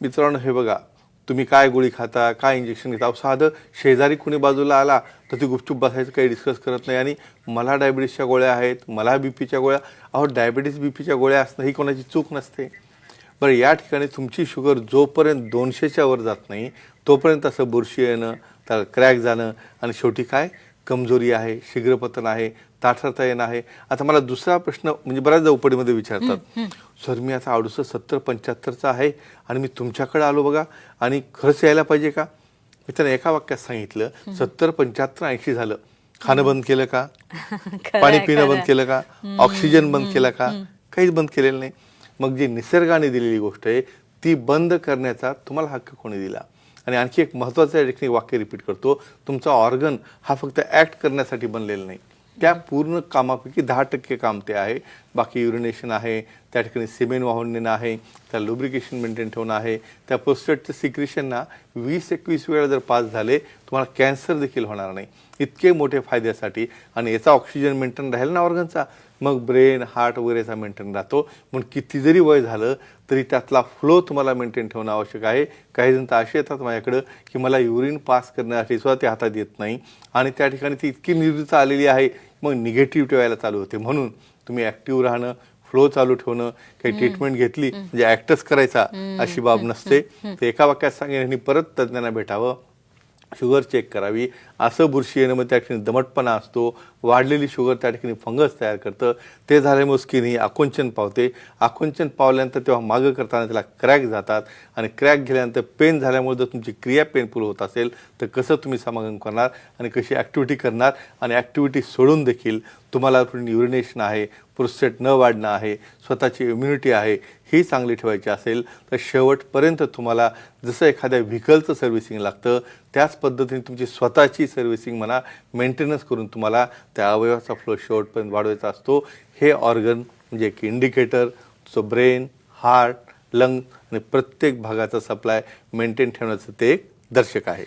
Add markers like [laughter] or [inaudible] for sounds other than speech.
मित्रांनो हे बघा तुम्ही काय गोळी खाता काय इंजेक्शन घेता? साधं शेजारी कुणी बाजूला आला तर ती गुपचूप बसायचं काही डिस्कस करत नाही. आणि मला डायबिटीसच्या गोळ्या आहेत मला बी पीच्या गोळ्या. अहो डायबिटीस बी पीच्या गोळ्या असणं ही कोणाची चूक नसते. बरं या ठिकाणी तुमची शुगर जोपर्यंत दोनशेच्या वर जात नाही तोपर्यंत असं बुरशी येणं त्याला क्रॅक जाणं आणि शेवटी काय? कमजोरी आहे शीघ्रपतन आहे ताठरता येणं आहे. आता मला दुसरा प्रश्न म्हणजे बऱ्याच चौपडीमध्ये विचारतात. सर मी आता अडुसष्ट सत्तर पंच्याहत्तरचा आहे आणि मी तुमच्याकडे आलो बघा आणि खरंच यायला पाहिजे का? मी त्यांना एका वाक्यात सांगितलं सत्तर पंच्याहत्तर ऐंशी झालं. खाणं बंद केलं का? [laughs] पाणी पिणं बंद केलं का? ऑक्सिजन बंद केला का? काहीच बंद केलेलं नाही. मग जी निसर्गाने दिलेली गोष्ट आहे ती बंद करण्याचा तुम्हाला हक्क कोणी दिला? आणि आणखी एक महत्त्वाचं या ठिकाणी वाक्य रिपीट करतो तुमचा ऑर्गन हा फक्त ॲक्ट करण्यासाठी बनलेला नाही. त्या पूर्ण कामापैकी दहा टक्के काम ते आहे. बाकी युरिनेशन आहे त्या ठिकाणी सिमेंट वाहून नेणं आहे त्या लुब्रिकेशन मेंटेन ठेवणं आहे त्या प्रोस्टेटचं सिक्रेशनना वीस एकवीस वेळा जर पास झाले तुम्हाला कॅन्सर देखील होणार नाही. इतके मोठे फायद्यासाठी आणि याचा ऑक्सिजन मेंटेन राहील ना ऑर्गनचा मग ब्रेन हार्ट वगैरेचा मेंटेन राहतो. म्हणून किती जरी वय झालं तरी त्यातला फ्लो तुम्हाला मेंटेन ठेवणं आवश्यक आहे. काही जण तर असे येतात माझ्याकडं की मला युरिन पास करण्यासाठी सुद्धा ते हातात येत नाही. आणि त्या ठिकाणी ती इतकी निर्वृत्ता आलेली आहे मग निगेटिव्हिटी व्हायला चालू होते. म्हणून तुम्ही ॲक्टिव्ह राहणं फ्लो चालू ठेवणं काही ट्रीटमेंट घेतली म्हणजे ॲक्टच करायचा अशी बाब नसते. ते एका वाक्यात सांगेन यांनी परत तज्ज्ञांना भेटावं. शुगर चेक करावी. असं बुरशी येणं मग त्या ठिकाणी दमटपणा असतो. वाढलेली शुगर त्या ठिकाणी फंगस तयार करतं. ते झाल्यामुळे स्किन ही आकुंचन पावते. आकुंचन पावल्यानंतर तेव्हा मागं करताना त्याला क्रॅक जातात. आणि क्रॅक गेल्यानंतर पेन झाल्यामुळे जर तुमची क्रिया पेनफुल होत असेल तर कसं तुम्ही समागम करणार आणि कशी ॲक्टिव्हिटी करणार आणि ॲक्टिव्हिटी सोडून देखील तुम्हाला युरिनेशन आहे प्रोस्टेट न वाढणं आहे स्वतःची इम्युनिटी आहे ही चांगली ठेवायची असेल तर शेवटपर्यंत तुम्हाला जसं एखाद्या व्हेकलचं सर्व्हिसिंग लागतं त्याच पद्धतीने तुमची स्वतःची सर्व्हिसिंग म्हणा मेंटेनन्स करून तुम्हाला त्या अवयवाचा फ्लो शेवटपर्यंत वाढवायचा असतो. हे ऑर्गन म्हणजे एक indicator so brain heart lung आणि प्रत्येक भागाचा सप्लाय मेंटेन ठेवण्याचं ते एक दर्शक आहे.